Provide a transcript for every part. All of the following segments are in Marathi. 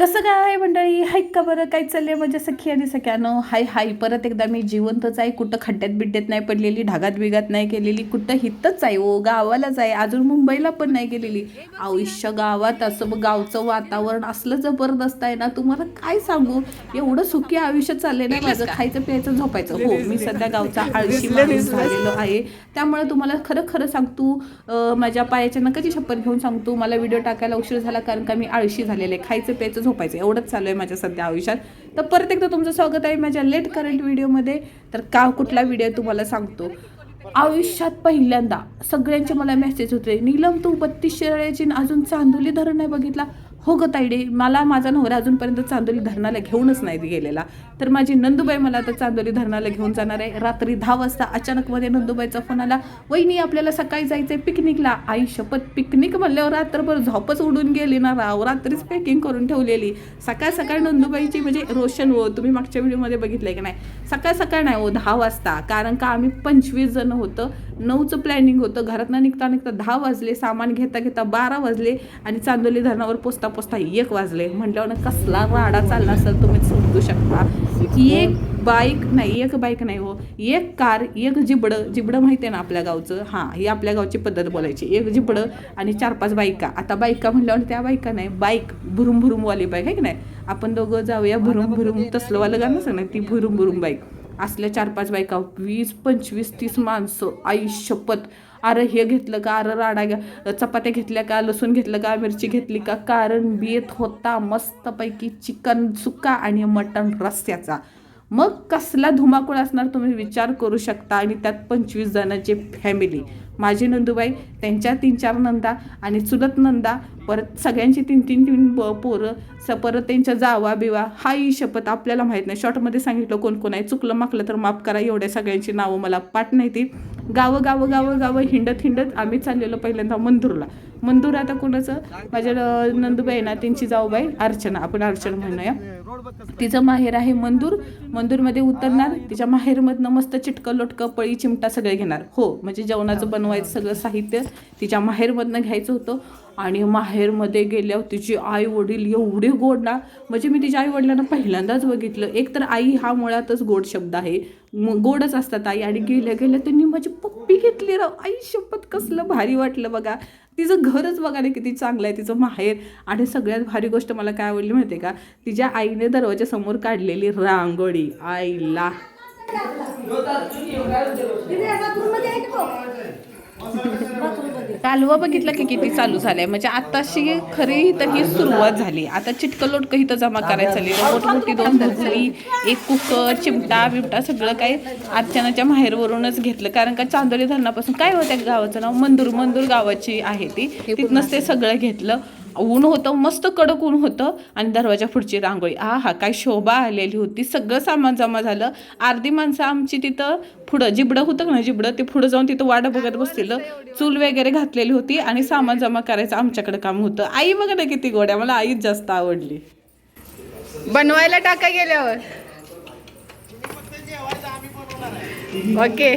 कसं काय मंडळी? हाय का बरं? काय चाललंय? माझ्या सखी आणि सख्यानं? हाय हाय. परत एकदा मी जिवंतच आहे. कुठं खड्ड्यात बिड्ड्यात नाही पडलेली ढागात बिगात नाही केलेली कुठं हितच आहे ओ गावालाच आहे. अजून मुंबईला पण नाही गेलेली. आयुष्य गावात असं मग गावचं वातावरण असलं जबरदस्त आहे ना तुम्हाला काय सांगू? एवढं सुखी आयुष्य चाललंय ना माझं. खायचं प्यायचं झोपायचं. हो मी सध्या गावचा आळशी माणूस झालेलो आहे. त्यामुळे तुम्हाला खरं खरं सांगतो माझ्या पायाच्या नकाची शपथ घेऊन सांगतो. मला व्हिडिओ टाकायला उशीर झाला कारण का मी आळशी झालेले खायचं प्यायचं झोपायचं एवढंच चालू आहे माझ्या सध्या आयुष्यात. तर परत एकदा तुमचं स्वागत आहे माझ्या लेट करंट व्हिडिओमध्ये. तर का कुठला व्हिडिओ तुम्हाला सांगतो. आयुष्यात पहिल्यांदा सगळ्यांचे मला मेसेज होते नीलम तू बत्तीस शेळ्याची अजून चांदोली धरण नाही बघितला? हो ग ताईडे मला माझा नवरा अजूनपर्यंत चांदोली धरणाला घेऊनच नाही गेलेला. तर माझी नंदुबाई मला आता चांदोली धरणाला घेऊन जाणार आहे. रात्री दहा वाजता अचानकमध्ये नंदुबाईचा फोन आला वहिनी आपल्याला सकाळी जायचंय पिकनिकला. आई शपथ पिकनिक म्हणल्यावर रात्रभर झोपच उडून गेली ना राव. रात्रीच पॅकिंग करून ठेवलेली. सकाळ सकाळ नंदुबाईची म्हणजे रोशन हो तुम्ही मागच्या व्हिडिओमध्ये बघितलंय की नाही? सकाळ सकाळ नाही हो दहा वाजता. कारण का आम्ही पंचवीस जण होतं. नऊचं प्लॅनिंग होतं. घरातनं निघता निघता दहा वाजले. सामान घेता घेता बारा वाजले आणि चांदोली धरणावर पोचता पोचता एक वाजले. म्हटल्यावर कसला राडा चालला असेल तुम्ही समजू शकता. एक बाईक नाही एक बाईक नाही हो. एक कार एक जिबडं जिबडं माहिती आहे ना आपल्या गावचं? हां ही आपल्या गावची पद्धत बोलायची. एक जिबडं आणि चार पाच बाईका आता बाईका म्हटल्यावर त्या बाईका नाही बाईक भुरुम भुरुमवाली बाईक आहे की नाही? आपण दोघं जाऊया भुरुम भुरुम तसलंवालं गाणं सांग ना ती भुरुम भुरुम बाईक. असल्या चार पाच बायका वीस पंचवीस तीस माणसं आई शपथ अरे हे घेतलं का? अरे राडा घ्या चपात्या घेतल्या का? लसूण घेतलं का? मिरची घेतली का? कारण बेत होता मस्तपैकी चिकन सुक्का आणि मटण रस्स्याचा मग कसला धुमाकूळ असणार तुम्ही विचार करू शकता आणि त्यात पंचवीस जणांची फॅमिली माझी नंदूबाई त्यांच्या तीन चार नंदा आणि चुलत नंदा परत सगळ्यांची तीन तीन तीन ब- पोरं स परत त्यांच्या जावा बिवा हाही शपथ आपल्याला माहीत नाही. शॉर्टमध्ये सांगितलं कोण कोण आहे? चुकलं माकलं तर माफ करा एवढ्या सगळ्यांची नावं मला पाठ नाही ती. गावं गावं गावं गावं हिंडत हिंडत आम्ही चाललेलो पहिल्यांदा मंदूरला. मंदूर आता कोणाचं? माझ्या नंदूबाई ना त्यांची जाऊबाई अर्चना आपण अर्चना म्हणूया. तिचं माहेर आहे मंदूर. मंदूरमध्ये उतरणार तिच्या माहेरमधनं मस्त चिटकं लोटकं पळी चिमटा सगळे घेणार. हो म्हणजे जेवणाचं बनवायचं सगळं साहित्य तिच्या माहेरमधनं घ्यायचं होतं. आणि माहेरमध्ये गेल्यावर तिची आई वडील एवढे गोड ना म्हणजे मी तिच्या आई वडिलांना पहिल्यांदाच बघितलं. एक तर आई हा मुळातच गोड शब्द आहे. गोडच असतात आई. आणि गेल्या गेल्या त्यांनी माझी पप्पी घेतली राव आई शपथ कसलं भारी वाटलं बघा. तिचं घरच बघा ना किती चांगलं आहे तिचं माहेर. आणि सगळ्यात भारी गोष्ट मला काय आवडली माहिती आहे का? तिच्या आईने दरवाजासमोर काढलेली रांगोळी. आईला. कालवा बघितलं की किती चालू झालंय. म्हणजे आताशी खरी तर ही सुरुवात झाली. आता चिटकं लोटकं इथं जमा करायचं चालली. मोठमोठी दोन भरली एक कुकर चिमटा बिमटा सगळं काही अर्चनाच्या माहेरवरूनच घेतलं. कारण का चांदोली धरणापासून काय होत्या गावाचं नाव? मंदूर मंदूर गावाची आहे ती. तिथनंच ते सगळं घेतलं. ऊन होतं मस्त कडक ऊन होतं आणि दरवाजा पुढची रांगोळी. आ हा काय शोभा आलेली होती. सगळं सामान जमा झालं. अर्धी माणसं आमची तिथं पुढं जिबडं होतं ना जिबडं ते पुढं जाऊन तिथं वाडं बघत बसलेलं. चूल वगैरे घातलेली होती आणि सामान जमा करायचं आमच्याकडे काम होतं. आई बघा ना किती गोड्या मला आईच जास्त आवडली. बनवायला टाका गेल्यावर. ओके.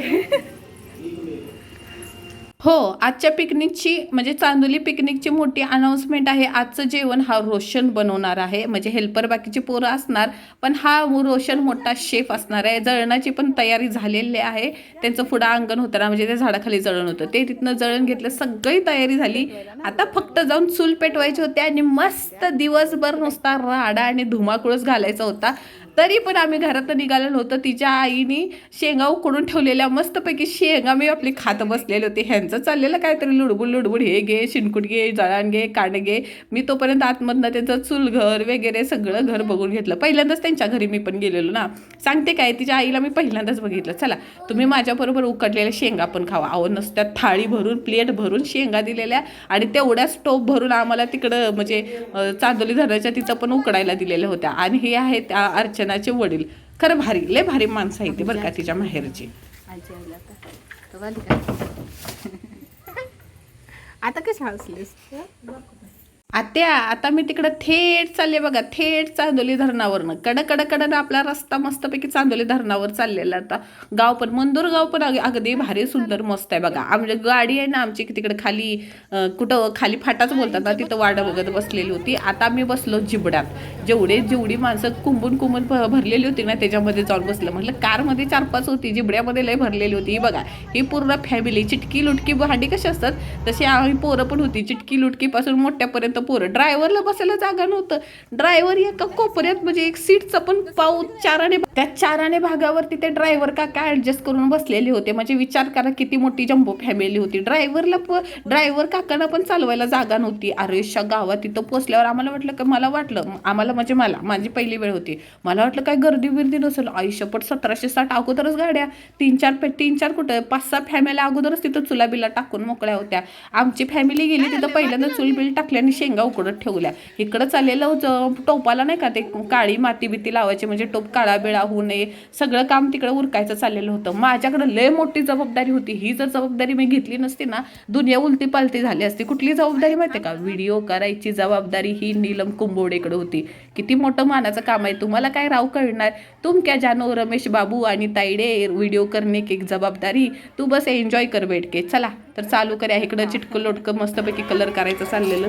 हो आजच्या पिकनिकची म्हणजे चांदोली पिकनिकची मोठी अनाऊन्समेंट आहे आजचं जेवण हा रोशन बनवणार आहे. म्हणजे हेल्पर बाकीची पोरं असणार पण हा रोशन मोठा शेफ असणार आहे. जळणाची पण तयारी झालेली आहे. त्यांचं पुढं अंगण होतं ना म्हणजे ते झाडाखाली जळण होतं. ते तिथनं जळण घेतलं सगळी तयारी झाली. आता फक्त जाऊन चूल पेटवायची होती आणि मस्त दिवसभर नुसता राडा आणि धुमाकूळच घालायचा होता. तरी पण आम्ही घरात निघालेलो होतो तिच्या आईने शेंगा उकडून ठेवलेल्या मस्तपैकी शेंगा मी आपली खात बसलेले होते. ह्यांचं चाललेलं काहीतरी लुडबुड लुडबुड हे घे शिनकुट घे जळान घे कांड घे. मी तोपर्यंत आतमधनं त्यांचं चुलघर वगैरे सगळं घर बघून घेतलं. पहिल्यांदाच त्यांच्या घरी मी पण गेलेलो ना. सांगते काय तिच्या आईला मी पहिल्यांदाच बघितलं. चला तुम्ही माझ्याबरोबर उकडलेल्या शेंगा पण खावा. अहो नसत्या थाळी भरून प्लेट भरून शेंगा दिलेल्या आणि तेवढ्या स्टोव भरून आम्हाला तिकडं म्हणजे चांदोली धरणाच्या तिचं पण उकडायला दिलेल्या होत्या. आणि हे आहे त्या अर्चनाचे वडील. खरं भारी लय भारी माणसं आहे ती बरं का तिच्या माहेरची. आता. कशा हसलीस? आत्या आता मी तिकडं थेट चालले बघा थेट चांदोली धरणावरनं. कड कड कडनं आपला रस्ता मस्तपैकी चांदोली धरणावर चाललेला आता. गाव पण मंदूर गाव पण अग- अगदी भारी सुंदर मस्त आहे बघा. आमची म्हणजे गाडी आहे ना आमची तिकडे खाली कुठं खाली फाटाच बोलतात ना तिथं वाडा बघत बसलेली होती. आता मी बसलो जिबड्यात. जेवढे जेवढी माणसं कुंबून कुंबून भरलेली होती ना त्याच्यामध्ये जाऊन बसलं. म्हटलं कारमध्ये चार पाच होती जिबड्यामध्ये लय भरलेली होती. ही बघा ही पूर्ण फॅमिली चिटकी लुटकी भांडी कशी असतात? तशी आम्ही पोरं पण होती. चिटकी लुटकीपासून मोठ्यापर्यंत पोरं. ड्रायव्हरला बसायला जागा नव्हतं. ड्रायव्हर एका कोपऱ्यात म्हणजे एक सीटचं पण पाऊच चाराने त्या चाराने भागावरती ते ड्रायव्हर काका ऍडजस्ट करून बसलेले होते. म्हणजे विचार करा किती मोठी जम्बो फॅमिली होती. ड्रायव्हरला ड्रायव्हर काकांना पण चालवायला जागा नव्हती. अरेशा गावात तिथं पोचल्यावर आम्हाला वाटलं की मला वाटलं. आम्हाला म्हणजे मला माझी पहिली वेळ होती. मला वाटलं काय गर्दी बिर्दी नसेल. आयुष्यपट सतराशे साठ अगोदरच गाड्या. तीन चार पे तीन चार कुठं? पाच सहा फॅमिल्या अगोदरच तिथं चुला बिला टाकून मोकळ्या होत्या. आमची फॅमिली गेली तिथं पहिल्यांदा चूल बिल टाकली आणि शेंगा उकडत ठेवल्या. इकडं चाललेलं होतं टोपाला नाही का ते काळी माती बिती लावायची म्हणजे टोप काळा बिळा होऊ नये सगळं काम तिकडं उरकायचं चाललेलं होतं. माझ्याकडं लय मोठी जबाबदारी होती. ही जर जबाबदारी मी घेतली नसती ना दुनिया उलटी पालती झाली असती. कुठली जबाबदारी माहिती का? व्हिडिओ करायची जबाबदारी ही नीलम कुंभोडेकडे होती. किती मोठं मानाचं काम आहे. तुम्हाला काय राव कळणार? तुम क्या जानो रमेश बाबू आणि ताईडे व्हिडिओ करणे की एक जबाबदारी. तू बस एन्जॉय कर बेटके चला तर चालू करूया. इकडं चिटकं लोटकं मस्तपैकी कलर करायचं चाललेलं.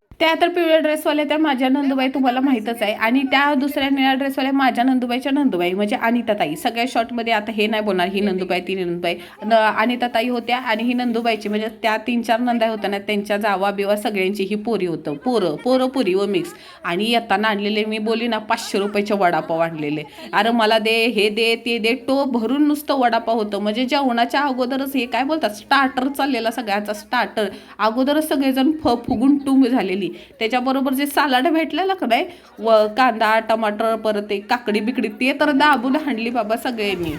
त्या तर पिवळ्या ड्रेसवाल्या त्या माझ्या नंदुबाई तुम्हाला माहीतच आहे. आणि त्या दुसऱ्या निळ्या ड्रेसवाल्या माझ्या नंदुबाईच्या नंदुबाई म्हणजे अनिता ताई सगळ्या शॉर्टमध्ये आता हे नाही बोलणार ही नंदुबाई ती नंदुबाई. न अनिता ताई होत्या आणि ही नंदुबाईची म्हणजे त्या तीन चार नंदा होत्या ना त्यांच्या जावा बिवा सगळ्यांची ही पोरी होतं. पोरं पोरं पुरी व मिक्स आणि येताना आणलेले मी बोली ना पाचशे रुपयाचे वडापाव आणलेले. अरे मला दे हे दे ते दे. टोप भरून नुसतं वडापाव होतं. म्हणजे जेवणाच्या अगोदरच हे काय बोलतात स्टार्टर चाललेला सगळ्याचा स्टार्टर अगोदरच सगळेजण फ फुगून टुंब झालेली. त्याच्याबरोबर जे सालाड भेटलेलं का नाही व कांदा टमाटर परत ते काकडी बिकडी ते तर दाबून हाणली बाबा सगळ्यांनी.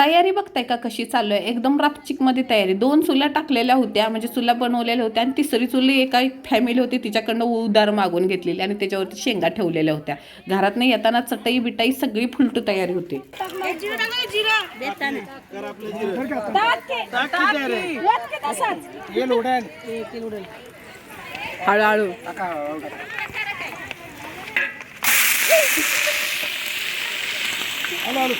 तयारी बघताय का कशी चालू आहे? एकदम रापचिकमध्ये तयारी. दोन चुल्या टाकलेल्या होत्या म्हणजे चुला बनवलेल्या होत्या आणि तिसरी चुली एका फॅमिली होती तिच्याकडनं उदार मागून घेतलेली आणि त्याच्यावरती शेंगा ठेवलेल्या होत्या. घरात नाही येताना चटई बिटाई सगळी फुलटू तयारी होती. हळूहळू.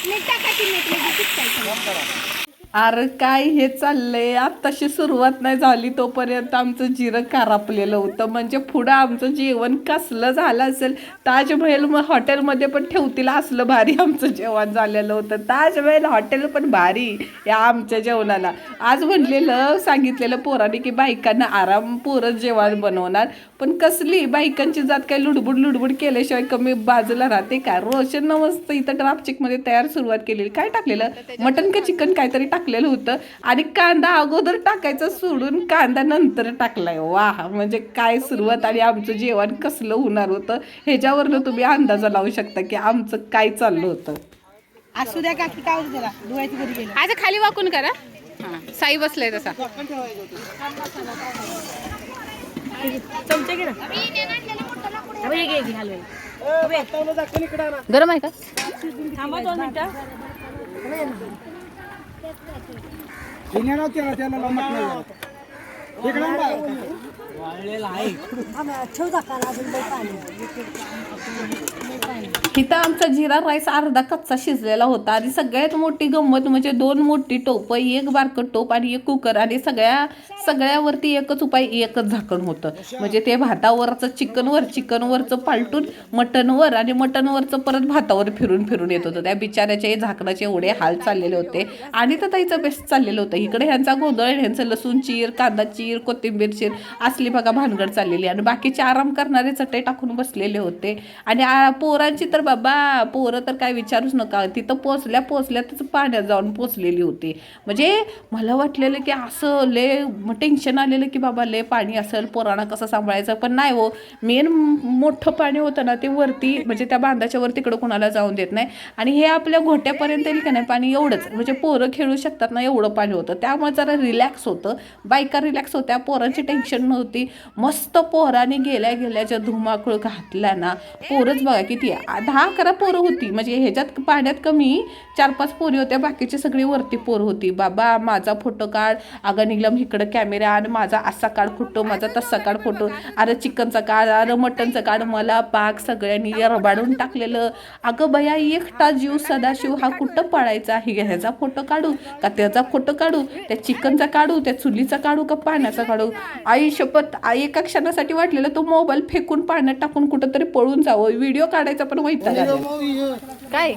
મીઠા કાકી મેટલી દીધી अरे काय हे चाललंय? आत्ताशी सुरुवात नाही झाली तोपर्यंत आमचं जिरं कारापलेलं होतं. म्हणजे पुढं आमचं जेवण कसलं झालं असेल? ताजमहल मग हॉटेलमध्ये पण ठेवतील असलं भारी आमचं जेवण झालेलं होतं. ताजमहल हॉटेल पण भारी या आमच्या जेवणाला. आज म्हणलेलं सांगितलेलं पोराने की बायकांना आराम पोरं जेवण बनवणार. पण कसली? बायकांची जात काय लुडबुड लुडबुड केल्याशिवाय कमी बाजूला राहते का? रोशन मस्त इथं ड्राफ्ट तयार सुरुवात केलेली. काय टाकलेलं? मटन का चिकन काहीतरी टाकलेलं होतं. आणि कांदा अगोदर टाकायचा सोडून कांदा नंतर टाकलाय. वा म्हणजे काय सुरुवात आणि आमचं जेवण कसलं होणार होतं? ह्याच्यावरनं तुम्ही अंदाजा लावू शकता की आमचं काय चाललं होतं. असू द्या काकी काय होतं त्याला धुवायची घरी गेलं. आता खाली वाकून करा. हा. साई बसलाय तसा. चमचे घे. गरम आहे का? थांबा दोन मिनिटं. शेंगण्याला त्याला त्याला लमत इथं आमचा जिरा राईस अर्धा कच्चा शिजलेला होता. आणि सगळ्यात मोठी गंमत म्हणजे दोन मोठी टोप एक बारकं टोप आणि एक कुकर. आणि सगळ्या सगळ्यावरती एकच उपाय एकच झाकण होतं. म्हणजे ते भातावरचं चिकनवर चिकनवरचं पालटून मटनवर आणि मटनवरचं परत भातावर फिरून फिरून येत होतं. त्या बिचाऱ्याचे झाकणाचे एवढे हाल चाललेले होते. आणि तर ताईचं बेस्ट चाललेलं होतं. इकडे ह्यांचा गोंधळ ह्यांचं लसूण चीर कांदा चीर कोथिंबीर चीर असली बघा भानगड चाललेली आणि बाकीचे आराम करणारे चटई टाकून बसलेले होते. आणि पोरांची तर बाबा पोरं तर काय विचारूच नका. तिथं पोचल्या पोचल्यातच पाण्यात जाऊन पोचलेली होती. म्हणजे मला वाटलेलं की असं ले टेन्शन आलेलं की बाबा ले पाणी असेल पोरांना कसं सांभाळायचं? पण नाही हो मेन मोठं पाणी होतं ना ते वरती म्हणजे त्या बांधाच्या वर तिकडं कोणाला जाऊन देत नाही. आणि हे आपल्या घोट्यापर्यंत येईल का नाही? पाणी एवढंच. म्हणजे पोरं खेळू शकतात ना एवढं पाणी होतं. त्यामुळे जरा रिलॅक्स होतं. बायका रिलॅक्स होत्या पोरांची टेन्शन नव्हती. मस्त पोराने गेल्या गेल्याच्या धुमाकूळ घातल्या ना. पोरच बघा किती दहा अकरा पोरं होती. म्हणजे ह्याच्यात पाण्यात कमी चार पाच पोरी होत्या बाकीची सगळी वरती पोर होती. बाबा माझा फोटो काढ. अगं निलम इकडं कॅमेरा आण. माझा असा काढ फोटो माझा तसा काढ फोटो. अरे चिकनचा काढ अरे मटनचा काढ. मला पाक सगळ्यांनी रबाडून टाकलेलं. अगं बया एकटा जीव सदाशिव हा कुठं पळायचा? आहे ह्याचा फोटो काढू का त्याचा फोटो काढू? त्या चिकनचा काढू? त्या चुलीचा काढू का पाण्याचा काढू. आई शपथ आई एका क्षणासाठी वाटलेलं तो मोबाईल फेकून पाण्यात टाकून कुठं तरी पळून जावं. व्हिडिओ काढायचा पण वैताग. काय?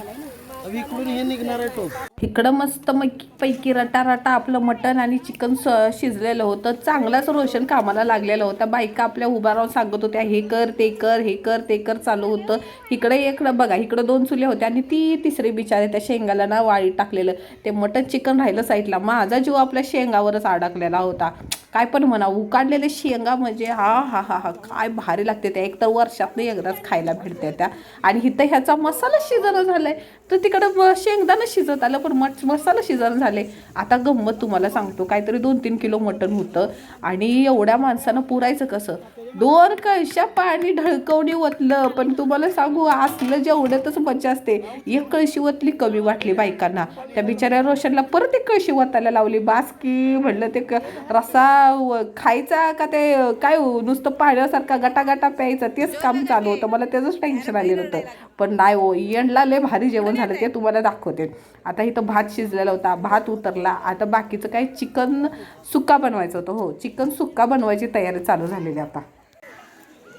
इकडून हे निघणार आहे तो. इकडं मस्त मैकी पैकी रटा रटा आपलं मटण आणि चिकन स शिजलेलं होतं. चांगलाच रोशन कामाला लागलेलं होतं. बायका आपल्या उभा राहून सांगत होत्या हे कर ते कर हे कर ते कर चालू होतं. इकडे इकडं बघा इकडं दोन चुल्या होत्या आणि ती तिसरी बिचारे त्या शेंगाला ना वाळी टाकलेलं. ते मटण चिकन राहिलं साईडला. माझा जीव आपल्या शेंगावरच अडकलेला होता. काय पण म्हणा उकाडलेले शेंगा म्हणजे हा हा हा हा काय भारी लागते त्या. एक तर वर्षातनं एकदाच खायला भेटते त्या. आणि इथं ह्याचा मसाला शिजणं झालाय. तर तिकडं शेंगदाणं शिजत आलं पण मच मसाला शिजन झाले. आता गंमत तुम्हाला सांगतो काहीतरी दोन तीन किलो मटण होतं. आणि एवढ्या माणसानं पुरायचं कसं? दोन कळशा पाणी ढळकवणी ओतलं. पण तुम्हाला सांगू असलं जेवढ्यातच मजा असते. एक कळशी ओतली कमी वाटली बायकांना. त्या बिचाऱ्या रोशनला परत एक कळशी ओतायला लावली. बास की म्हणलं ते क- रसा खायचा का ते काय हो, नुसतं पाण्यासारखा गटा गटा तेच काम चालू होतं. मला त्याचंच टेन्शन आलेलं होतं. पण नाही हो, ओ एंडला लय भारी जेवण झालं ते तुम्हाला दाखवते. आता इथं भात शिजलेला होता भात उतरला. आता बाकीचं काय चिकन सुक्का बनवायचं होतं. हो चिकन सुक्का बनवायची तयारी चालू झालेली आता.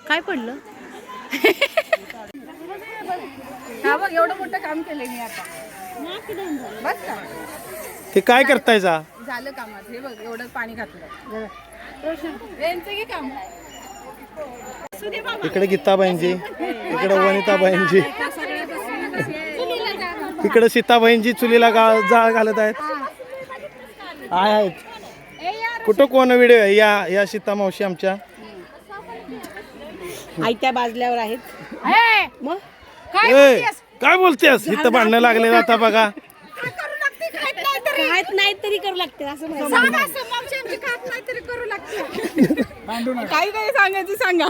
काय पडलं? हा बघ एवढं मोठं काम केलंय मी आता. बस का? ते काय करतायचा झालं कामात हे बघ एवढं पाणी घातलं. यांचं घे काम. इकडे गीताबाईंची इकडे वनिताबाईंची इकडे सीताबाईंची चुलीला गा जाळ घालत आहेत. आहे आहेत. कुठं कोण व्हिडिओ आहे? या या सीता मावशी आमच्या. आयत्या बाजल्यावर आहेत. मग? काय बोलतेस? इथं भांडणं लागले आता बघा. खात नाही तरी करू लागते. असं काही काही सांगायचं सांगा.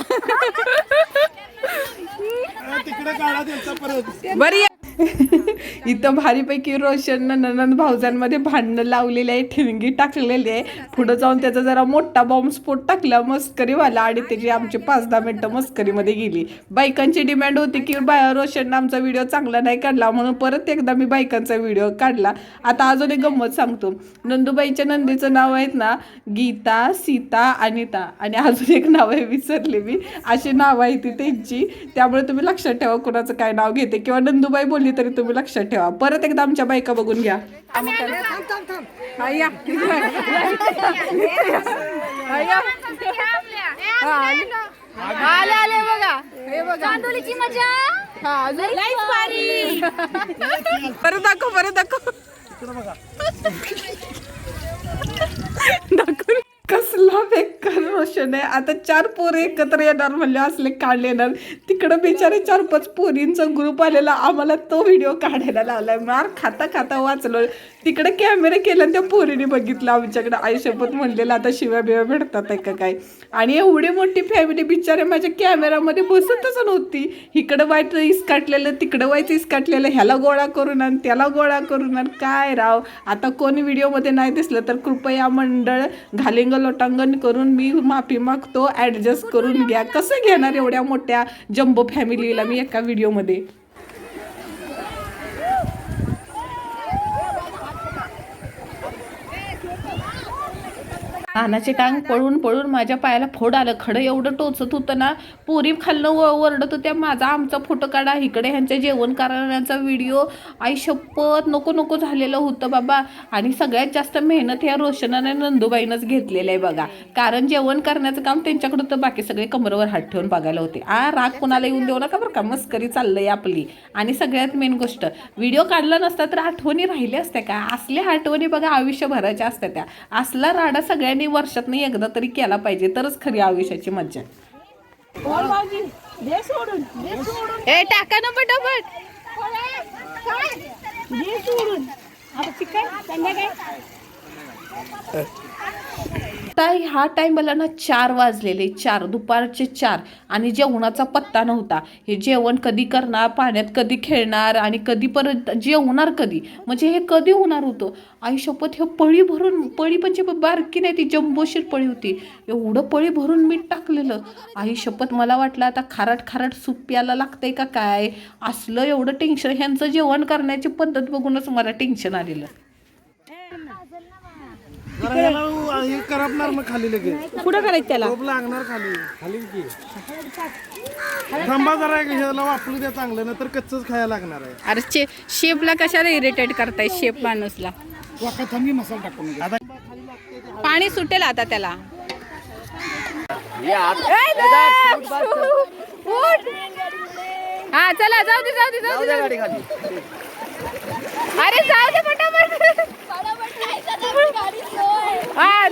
तिकडे काढा त्यांचा परत. बरी इथं भारीपैकी रोशननं ननंद भाऊजांमध्ये भांडणं लावलेली आहे ठिणगी टाकलेली आहे. पुढं जाऊन त्याचा जरा मोठा बॉम्ब स्फोट टाकला मस्करीवाला आणि त्याची आमची पाच दहा मिनटं मस्करीमध्ये गेली. बायकांची डिमांड होती की बा रोशननं आमचा व्हिडिओ चांगला नाही काढला म्हणून परत एकदा मी बायकांचा व्हिडिओ काढला. आता अजून एक गंमत सांगतो. नंदुबाईच्या नंदीचं नाव आहेत ना गीता सीता अनिता. आणि अजून एक नाव आहे विसरले मी. अशी नाव आहे ती त्यांची. त्यामुळे तुम्ही लक्षात ठेवा कोणाचं काय नाव घेते. किंवा नंदुबाई बोलली तरी तुम्ही लक्षात ठेवा. परत एकदा आमच्या बायका बघून घ्या. आली. आले. आले बघा. हे बघा. चांदोलीची मजा. हा परत दाखव परत दाखव. दाखवून कसला बेकार रोशन आहे. आता चार पोरं एकत्र येणार म्हणले असले काढले येणार. इकडं बिचारे चार पाच पोरींचा ग्रुप आलेला. आम्हाला तो व्हिडिओ काढायला लावलाय. मार खाता खाता वाचलो. तिकडे कॅमेरा केला त्या पोरीने बघितलं आमच्याकडे. आयुष्यपत म्हणलेलं आता शिव्या बिव्या भेटतात आहे का काय? आणि एवढी मोठी फॅमिली बिचारे माझ्या कॅमेरामध्ये बसतच नव्हती. इकडं व्हायचं इसकाटलेलं तिकडं व्हायचं इसकाटलेलं ह्याला गोळा करून आण त्याला गोळा करून आण. काय राव? आता कोणी व्हिडिओमध्ये नाही दिसलं तर कृपया मंडळ घालिंग लोटांगण करून मी माफी मागतो ॲडजस्ट करून घ्या. कसं घेणार एवढ्या मोठ्या? जम्बो फॅमिलीला मी एका व्हिडिओमध्ये कानाचे टांग पळून पळून माझ्या पायाला फोड आलं. खडं एवढं टोचत होतं ना पोरी खाल्लं व वरडत होत्या. माझा आमचा फोटो काढा. इकडे ह्यांच्या जेवण करण्याचा व्हिडिओ. आई शपथ नको नको झालेलं होतं बाबा. आणि सगळ्यात जास्त मेहनत ह्या रोशनाने नंदूबाईनंच घेतलेलं आहे बघा. कारण जेवण करण्याचं काम त्यांच्याकडं तर बाकी सगळे कमरेवर हात ठेवून बघायला होते. आ राग कोणाला येऊन देऊ नका बरं का? मस्करी चाललंय आपली. आणि सगळ्यात मेन गोष्ट व्हिडिओ काढला नसता तर आठवणी राहिल्या असत्या का? असल्या आठवणी बघा आयुष्यभराच्या असत्या त्या. असला राडा सगळ्यांनी वर्षातनं एकदा तरी केला पाहिजे तरच खरी आयुष्याची मज्जा ए टाका ना पटापट. ताई हा टाईमला ना चार वाजलेले चार दुपारचे चार. आणि जेवणाचा पत्ता नव्हता. हे जेवण कधी करणार पाण्यात कधी खेळणार आणि कधी परत जेवणार कधी? म्हणजे हे कधी होणार होतं? आई शपथ हे पळी भरून पळी म्हणजे बारकी नाही ती जंबोशीर पळी होती. एवढं पळी भरून मीठ टाकलेलं. आई शपथ मला वाटलं आता खारट खारट सूप प्यायला लागतंय का काय? असलं एवढं टेन्शन ह्यांचं जेवण करण्याची पद्धत बघूनच मला टेन्शन आलेलं. जरा याला हे करपणार मग खाली लगेच. कुठं करायचं त्याला? टोप लागणार खाली. खाली की? थांबा जरा ह्याला वापरू द्या चांगलं ना तर कच्चच खायला लागणार आहे. अरे चे शेपला कशाला इरिटेट करताय शेप माणूसला? पाणी सुटेल आता त्याला. ए, दे! उठ! हा चला जाऊ दे जाऊ दे जाऊ दे, जाऊ दे. अरे जाऊ दे पटापट. हा.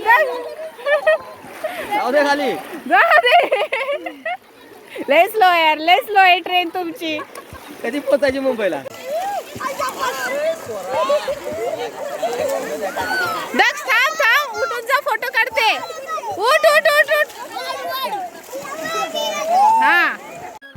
जाऊ दे खाली. जाऊ दे. लय स्लो यार लय स्लो आहे ट्रेन तुमची. कधी पोचायची मुंबईला? दक्ष थांब थांब. उठून जा फोटो काढते. उठ उठ उठ उठ हा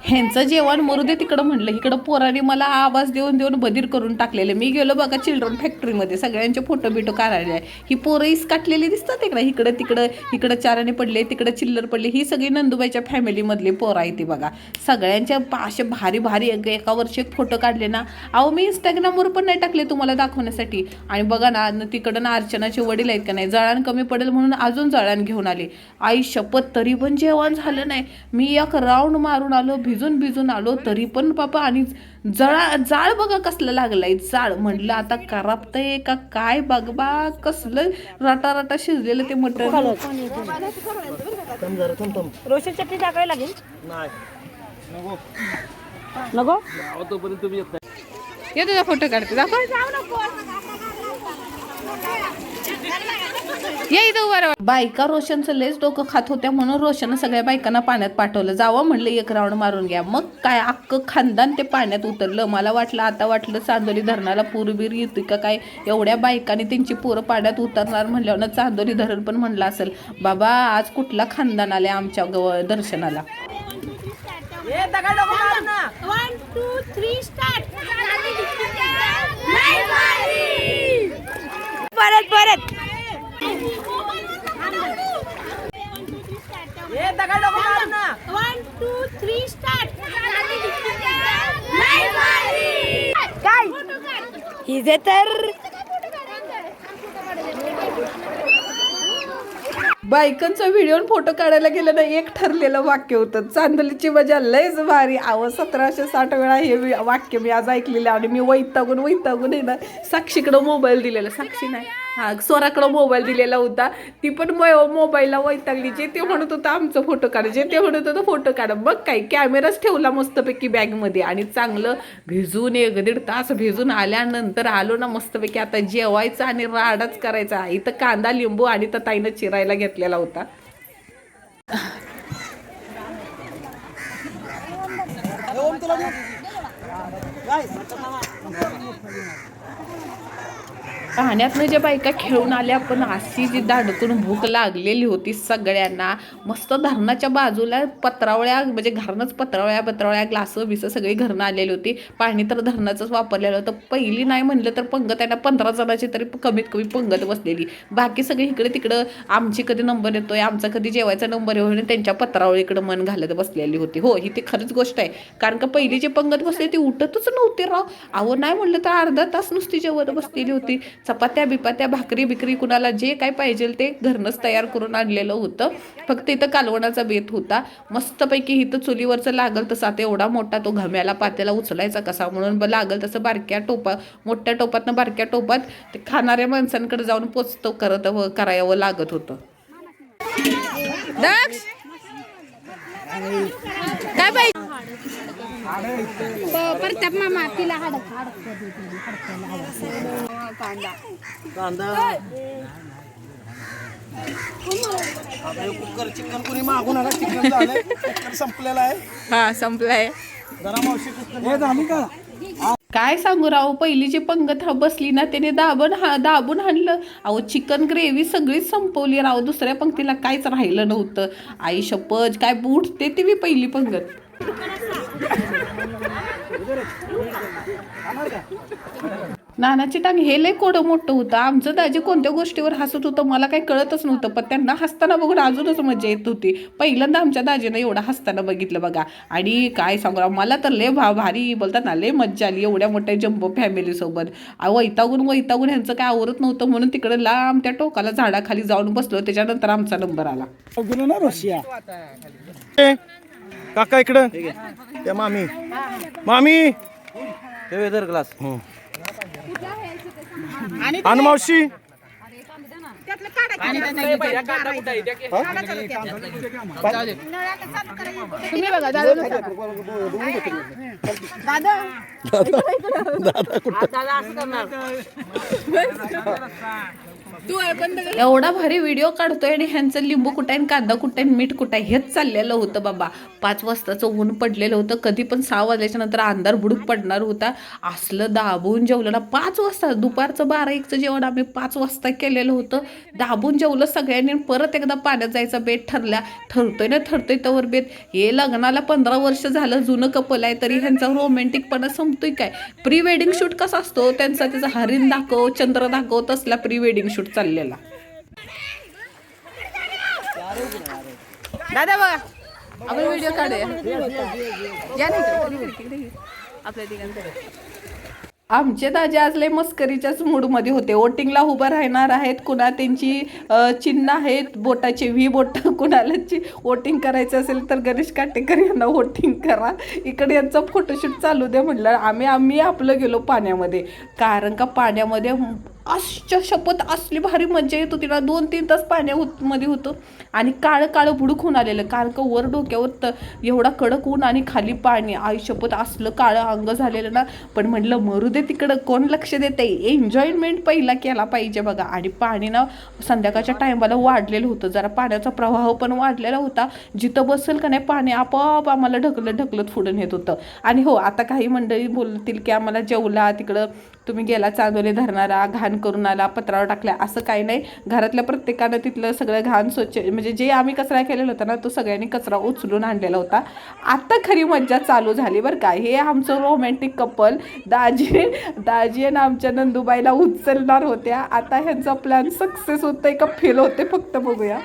ह्यांचं जेवण मरू दे तिकडं म्हणलं. इकडं पोराने मला आवाज देऊन देऊन बधीर करून टाकलेले. मी गेलो बघा चिल्ड्रन फॅक्टरीमध्ये. सगळ्यांचे फोटो बिटो काढायला आहे. ही पोरं इस काटलेली दिसतात इकडं. इकडं तिकडं इकडं चाराने पडले तिकडं चिल्लर पडले. ही सगळी नंदुबाईच्या फॅमिलीमधली पोरं आहे ती बघा. सगळ्यांच्या असे भारी भारी एक- एका वर्षी एक फोटो काढले ना. अहो मी इंस्टाग्रामवर पण नाही टाकले तुम्हाला दाखवण्यासाठी. आणि बघा ना तिकडं ना अर्चनाचे वडील आहेत का नाही. जळाण कमी पडेल म्हणून अजून जळान घेऊन आले. आई शपथ तरी पण जेवण झालं नाही. मी एक राऊंड मारून आलो भिजून भिजून आलो तरी पण बाबा आणि जळा जाळ बघा कसलं लागलंय. जाळ म्हटलं आता करापतंय का काय बघ बा कसलं राटा राटा शिजलेलं ते थांब रोशन चटणी टाकावी लागेल? नाही. नको. नको? तोपर्यंत तुम्ही येत फोटो काढते. दाखव. ये इथं उभा राहा. बायका रोशनचं लेस डोकं खात होत्या म्हणून रोशनं सगळ्या बायकांना पाण्यात पाठवलं. जावं म्हणलं एक राऊंड मारून घ्या. मग काय अख्खं खानदान ते पाण्यात उतरलं. मला वाटलं आता वाटलं चांदोली धरणाला पूरबीर येते का काय? एवढ्या बायकांनी त्यांची पोरं पाण्यात उतरणार म्हणल्यावर चांदोली धरण पण म्हणलं असेल. बाबा आज कुठला खानदान आले आमच्या गव दर्शनाला? वन टू थ्री स्टार्ट परत परत. वन टू थ्री स्टार्ट काय हिजे तर बायकांचा व्हिडिओ फोटो काढायला गेलं ना एक ठरलेलं वाक्य होतं. चांदलीची मजा लयच भारी. आव सतराशे साठ वेळा हे वाक्य मी आज ऐकलेलं आणि मी वैतागून वैतागून आहे ना साक्षीकडं मोबाईल दिलेला. साक्षी नाही. हा स्वराकडं मोबाईल दिलेला होता. ती पण मोबाईलला वैतागली जे ते म्हणत होतं आमचं फोटो काढ. जे ते म्हणत होतं फोटो काढ. बघ काय कॅमेराच ठेवला मस्तपैकी बॅगमध्ये आणि चांगलं भिजून एक दीड तास भिजून आल्यानंतर आलो ना मस्तपैकी. आता जेवायचं आणि राडाच करायचा. इथं कांदा लिंबू आणि तर ताईनं चिरायला घेतलेला होता. पाण्यातनं ज्या बायका खेळून आल्या पण अशी जी दाडकून भूक लागलेली होती सगळ्यांना मस्त धरणाच्या बाजूला पत्रावळ्या म्हणजे घरनंच पत्रावळ्या पत्रावळ्या ग्लास बिसं सगळी घरनं आलेली होती. पाणी तर धरणाचंच वापरलेलं होतं. पहिली नाही म्हणलं तर पंगत आहे ना पंधरा जणाची तरी कमीत कमी पंगत बसलेली. बाकी सगळी इकडे तिकडं आमची कधी नंबर येतोय आमचा कधी जेवायचा नंबर येऊन त्यांच्या पत्रावळीकडे मन घालत बसलेली होती. हो ही ती खरंच गोष्ट आहे. कारण का पहिली जे पंगत बसली ती उठतच नव्हती राव. अहो नाही म्हणलं तर अर्धा तास नुसती जेवत बसलेली होती. चपात्या बिपात्या भाकरी बिकरी कुणाला जे काय पाहिजे ते घरनंच तयार करून आणलेलं होतं. फक्त इथं कालवणाचा बेत होता. मस्तपैकी इथं चुलीवरचं लागल तसं आता एवढा मोठा तो घम्याला पात्याला उचलायचा कसा? म्हणून ब- लागल तसं बारक्या टोपा मोठ्या टोपातनं बारक्या टोपात ते खाणाऱ्या माणसांकडे जाऊन पोचतो करत व करावं लागत होतं. काय पाहिजे मामा तिला कांदा कुकर चिकन कोणी मागून आला? चिकन झालंय. कुकर संपलेला आहे. हा संपलाय. जरा मावशी कुकर झाली का? काय सांगू राव पहिलीची पंगत हा बसली ना त्याने दाबून हा दाबून हाणलं. अहो चिकन ग्रेव्ही सगळीच संपवली. राव दुसऱ्या पंक्तीला काहीच राहिलं नव्हतं. आई शपथ काय बुटते ती बी पहिली पंगत. नानाची टांग हे लय कोडं मोठं होतं. आमचं दाजी कोणत्या गोष्टीवर हसत होतं मला काही कळतच नव्हतं पण त्यांना हसताना बघून अजूनच मजा येत होती. पहिल्यांदा आमच्या दाजीनं एवढं हसताना बघितलं बघा. आणि काय सांगू मला तर लय भा भारी बोलतात ना लय मज्जा आली एवढ्या मोठ्या जम्बो फॅमिलीसोबत वैतागून वैतागून ह्यांचं काय आवरत नव्हतं म्हणून तिकडे लांब त्या टोकाला झाडाखाली जाऊन बसलो. त्याच्यानंतर आमचा नंबर आला. काका इकडं. त्या मामी. मामी. ते वेदर क्लास आणि मावशी तुम्ही बघा एवढा भारी व्हिडिओ काढतोय आणि ह्यांचं लिंबू कुठाय आणि कांदा कुठाय मीठ कुठाय हेच चाललेलं होतं बाबा. पाच वाजताचं ऊन पडलेलं होतं. कधी पण सहा वाजल्याच्या नंतर अंधार बुडूक पडणार होता. असलं दाबून जेवलं ना पाच वाजता दुपारचं बारा एकचं जेवण आम्ही पाच वाजता केलेलं होतं. दाबून जेवलं सगळ्यांनी परत एकदा पाण्यात जायचा बेत ठरला ठरतोय ना ठरतोय तवर बेत. हे लग्नाला पंधरा वर्ष झालं जुनं कपल आहे तरी ह्यांचा रोमॅन्टिकपणा संपतोय काय? प्री वेडिंग शूट कसा असतो? त्यांचा त्याचा हरिण दाखव चंद्र दाखव तसला प्री वेडिंग शूट चाललेला. दादा बघा आपण व्हिडिओ काढूया. या आपल्या तिघांकडे. आमचे दाजे आज लय मस्करीच्याच मूडमध्ये होते. वोटिंगला उभं राहणार आहेत कुणा त्यांची चिन्ह आहेत बोटाचे व्ही बोट कुणाला ची वोटिंग करायचं असेल तर गणेश काटेकर यांना वोटिंग करा. इकडे यांचा फोटोशूट चालू दे म्हटलं आम्ही आम्ही आपलं गेलो पाण्यामध्ये. कारण का पाण्यामध्ये अश्च शपथ असली भारी मज्जा येत होती ना दोन तीन तास पाण्या होत मध्ये होतं. आणि काळं काळं बुडूक होऊन आलेलं. कारण का वर डोक्यावर तर एवढा कडक ऊन आणि खाली पाणी. आई शपथ असलं काळं अंग झालेलं ना. पण म्हटलं मरू दे तिकडं. कोण लक्ष देते एन्जॉयमेंट पहिला केला पाहिजे बघा. आणि पाणी ना संध्याकाळच्या टायमाला वाढलेलं होतं. जरा पाण्याचा प्रवाह पण वाढलेला होता. जिथं बसेल का नाही पाणी आपोआप आम्हाला ढकलत ढकलत फुडून येत होतं. आणि हो आता काही मंडळी बोलतील की आम्हाला जेवला तिकडं तुम्ही गेला चांदोले धरणारा घाण करून आला पत्रावर टाकल्या असं काही नाही. घरातल्या प्रत्येकानं तिथलं सगळं घाण स्वच्छ म्हणजे जे आम्ही कचरा केलेला होता ना तो सगळ्यांनी कचरा उचलून आणलेला होता. आता खरी मज्जा चालू झाली बरं का. हे आमचं रोमॅन्टिक कपल दाजी दाजी आणि आमच्या नंदुबाईला उचलणार होत्या. आता ह्यांचा प्लॅन सक्सेस होतोय का फेल होते फक्त बघूया.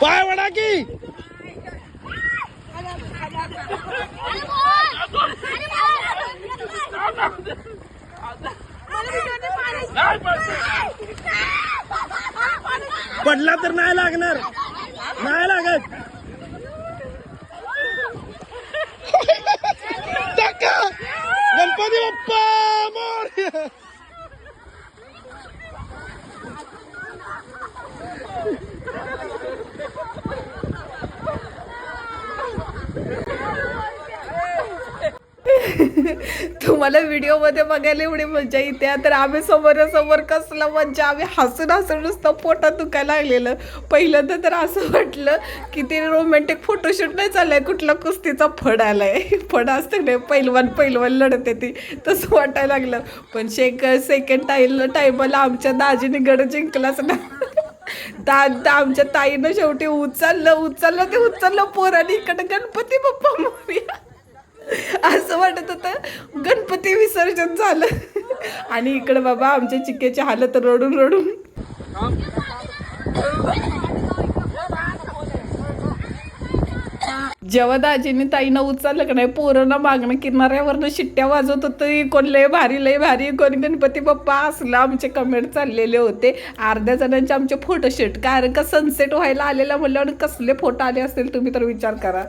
पाय वडा की. पडला तर नाही लागणार. तुम्हाला व्हिडिओमध्ये बघायला एवढी मजा येते. तर आम्ही समोरासमोर कसलं मज्जा आम्ही हसून हसून नुसतं पोटात दुखायला लागलेलं. पहिल्यांदा तर असं वाटलं की ते रोमॅन्टिक फोटोशूट नाही चाललंय कुठला कुस्तीचा फड आलाय. फड असतं नाही पैलवान पैलवान लढते ती. तसं वाटायला लागलं. पण शेक सेकंड टाईम टायमाला आमच्या दाजीने गड जिंकलाच ना. दा आमच्या ताईनं शेवटी उचललं उचललं ते उचललं पोराने. इकडं गणपती बाप्पा मोरया असं वाटत होतं. गणपती विसर्जन झालं. आणि इकडं बाबा आमच्या चिक्क्याची हालत रडून रडून. जेव्हा दाजीने ताईनं उचललं का नाही पोरांना मागणं किनाऱ्यावरनं शिट्ट्या वाजवत होतं. कोण लय भारी लय भारी. कोणी गणपती बाप्पा असलं. आमचे कमेंट चाललेले होते. अर्ध्या जणांचे आमचे फोटोशूट कारण का सनसेट व्हायला आलेला म्हणल्यावर कसले फोटो आले असतील तुम्ही तर विचार करा.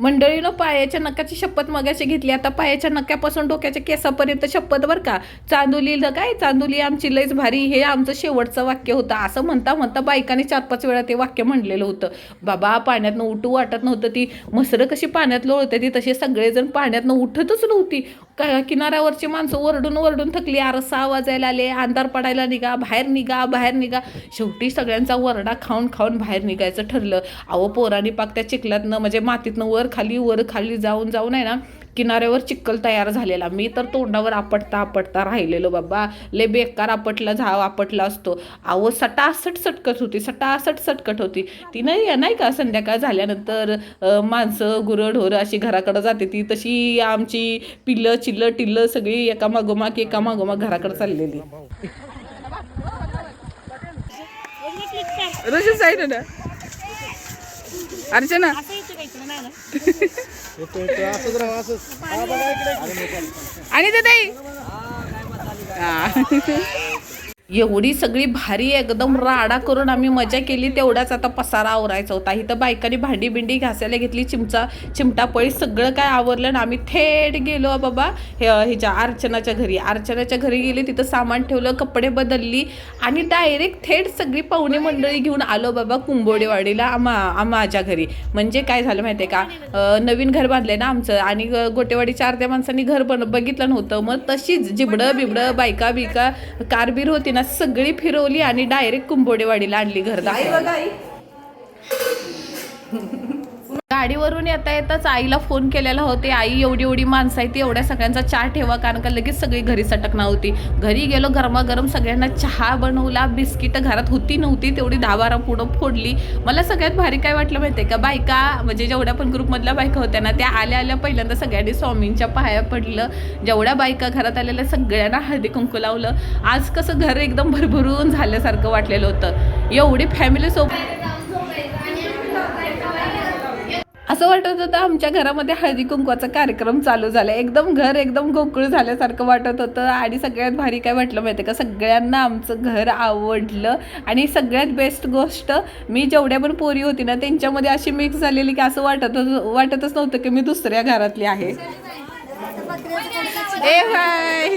मंडळीनं पायाच्या नकाची शपथ मगाशी घेतली. आता पायाच्या नक्यापासून डोक्याच्या केसापर्यंत शपथ बरं का? चांदोलीला काय? चांदोली आमची लयच भारी. हे आमचं शेवटचं वाक्य होतं. असं म्हणता म्हणता बायकाने चार पाच वेळा ते वाक्य म्हणलेलं होतं. बाबा पाण्यातनं उठू वाटत नव्हतं ती. मसरं कशी पाण्यात लोळते ती? तसे सगळेजण पाण्यातनं उठतच नव्हती. का किनाऱ्यावरची माणसं ओरडून ओरडून थकली. आरसा वाजायला आले. अंधार पडायला निघा. बाहेर निघा. बाहेर निघा. शेवटी सगळ्यांचा वरडा खाऊन खाऊन बाहेर निघायचं ठरलं. अहो पोरांनी पाक त्या चिखलातनं म्हणजे मातीतनं वर खाली वर खाली जाऊन जाऊन आहे ना किनाऱ्यावर चिक्कल तयार झालेला. मी तर तोंडावर आपटता आपटता राहिलेलो बाबा. ले बेकार आपटला झा आपटला असतो. अहो सटासट सटकत होती सटासट सटकट होती. ती नाही नाही का संध्याकाळ झाल्यानंतर माणसं गुरं ढोरं अशी घराकडं जाते. ती तशी आमची पिल्लं चिल्लं टिल्लं सगळी एका मागोमाग एका मागोमाग घराकडे चाललेली. साईड ना? अर्चना. आणि ते ताई. एवढी सगळी भारी एकदम राडा करून आम्ही मजा केली तेवढाच आता पसारा आवरायचा होता. इथं बायकांनी भांडी बिंडी घासायला घेतली चिमचा चिमटा पळी सगळं काय आवरलं ना आम्ही थेट गेलो बाबा हे ह्याच्या अर्चनाच्या घरी. अर्चनाच्या घरी गेली तिथं सामान ठेवलं कपडे बदलली आणि डायरेक्ट थेट सगळी पाहुणे मंडळी घेऊन आलो बाबा कुंभोडेवाडीला आमा आमाच्या घरी. म्हणजे काय झालं माहितीये का? अं, नवीन घर बांधलंय ना आमचं आणि गोटेवाडीच्या अर्ध्या माणसांनी घर बन बघितलं नव्हतं. मग तशीच जिबडं बिबडं बायका बिका कारबीर होती ना सगळी फिरवली आणि डायरेक्ट कुंभोडेवाडीला आणली घर गाडीवरून येता येताच आईला फोन केलेला होते. आई एवढी एवढी माणसं आहे ती एवढ्या सगळ्यांचा चहा ठेवा कारण का लगेच सगळी घरी सटकणार होती. घरी गेलो गरमागरम सगळ्यांना चहा बनवला बिस्किट घरात होती नव्हती तेवढी दहा बारा पुढं फोडली. मला सगळ्यात भारी काय वाटलं माहिती का? बायका म्हणजे जेवढ्या पण ग्रुपमधल्या बायका होत्या ना त्या आल्या आल्या पहिल्यांदा सगळ्यांनी स्वामींच्या पाया पडलं. जेवढ्या बायका घरात आलेल्या सगळ्यांना हळदी कुंकू लावलं. आज कसं घर एकदम भरभरून झाल्यासारखं वाटलेलं होतं. एवढी फॅमिली सोबत असं वाटत होतं आमच्या घरामध्ये हळदी कुंकवाचा कार्यक्रम चालू झाला एकदम घर एकदम गोकुळ झाल्यासारखं वाटत होतं आणि सगळ्यात भारी काय वाटलं माहिती का? सगळ्यांना आमचं घर आवडलं आणि सगळ्यात बेस्ट गोष्ट मी जेवढ्या पण पोरी होती ना त्यांच्यामध्ये अशी मिक्स झालेली की असं वाटत वाटतच नव्हतं की मी दुसऱ्या घरातली आहे. ए बाय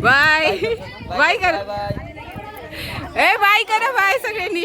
बाय बाय कर. ए बाय करा बाय सगळ्यांनी.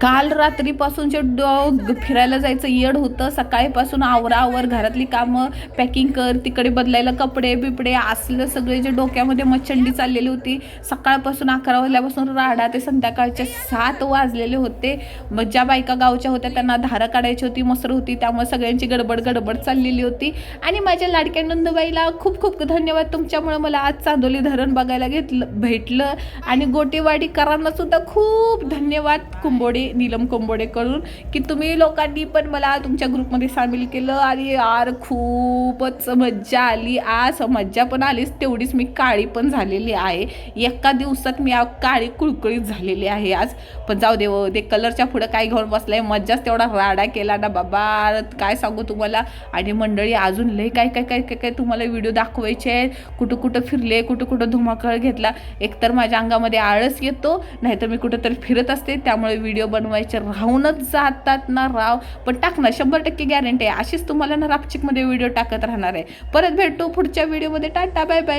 काल रात्रीपासून जे डॉग फिरायला जायचं येड होतं सकाळीपासून आवरावर घरातली कामं पॅकिंग कर तिकडे बदलायला कपडे बिपडे असलं सगळे जे डोक्यामध्ये मच्छंडी चाललेली होती सकाळपासून अकरा वाजल्यापासून राडा ते संध्याकाळचे सात वाजलेले होते. मग ज्या बायका गावच्या होत्या त्यांना धारा काढायची होती मसर होती त्यामुळे सगळ्यांची गडबड गडबड चाललेली होती. आणि माझ्या लाडक्या नंदबाईला खूप खूप धन्यवाद. तुमच्यामुळे मला आज चांदोली धरण बघायला घेतलं भेटलं. आणि गोटेवाडीकरांना सुद्धा खूप धन्यवाद कुंबोडी. नीलम कोंबोडेकडून की तुम्ही लोकांनी पण मला तुमच्या ग्रुपमध्ये सामील केलं आणि यार खूपच मज्जा आली. आज मज्जा पण आलीच तेवढीच मी काळी पण झालेली आहे. एका दिवसात मी काळी कुळकुळीत झालेली आहे आज. पण जाऊ दे ते कलरच्या पुढं काय घेऊन बसलाय मज्जाच तेवढा राडा केला ना बाबा. काय सांगू तुम्हाला? आणि मंडळी अजून लय काय काय काय काय काय तुम्हाला व्हिडिओ दाखवायचे आहेत? कुठं कुठं फिरले कुठं कुठं धुमाकळ घेतला? एकतर माझ्या अंगामध्ये आळस येतो नाहीतर मी कुठंतरी फिरत असते. त्यामुळे व्हिडिओ बनवायचे राहूनच जातात ना राव. पण टाकणार शंभर टक्के गॅरंटी आहे. अशीच तुम्हाला ना रापचिकमध्ये व्हिडिओ टाकत राहणार आहे. परत भेटतो पुढच्या व्हिडिओमध्ये टाटा बाय बाय